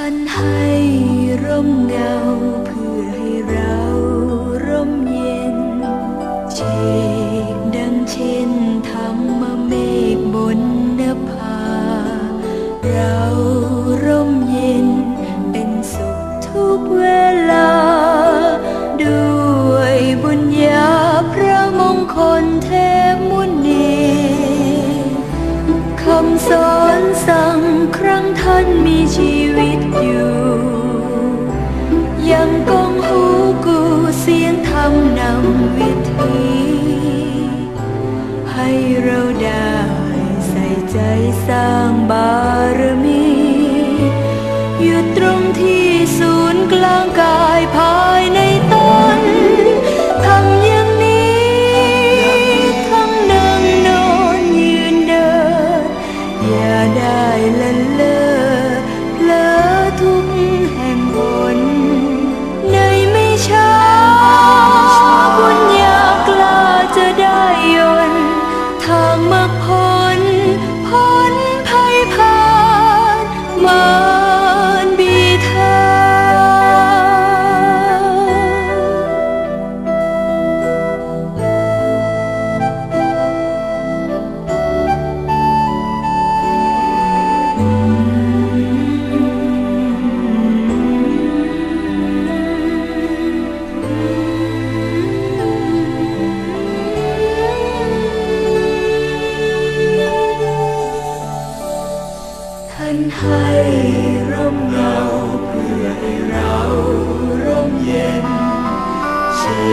ท่านให้ร่มเงาเพื่อให้เราร่มเย็น เชกดังเช่นธรรมเมฆบนนภา เราร่มเย็นเป็นสุขทุกเวลา ด้วยบุญญาพระมงคลเทพมุนีคำสอนสั่งครั้งท่านมีชี ให้เราได้ใส่ใจสร้างบารมี อยู่ตรงที่ศูนย์กลางกาย ให้ร่มเงาเพื่อให้เราร่มเย็น เช่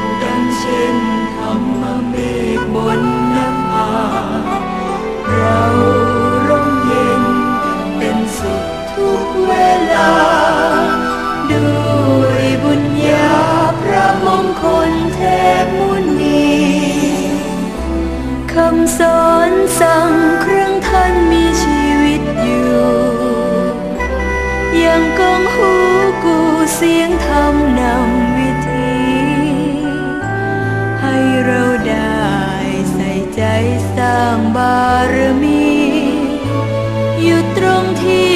นดังเช่นธรรมเมฆบนนภาเราร่มเย็นเป็นสุขทุกเวลา ด้วยบุญญาพระมงคลเทพมุนีคำสอนสั่งครั้งท่านมี งกองหูกูเสียงธรรมนำวิธี ให้เราได้ใส่ใจสร้างบารมี อยู่ตรงที่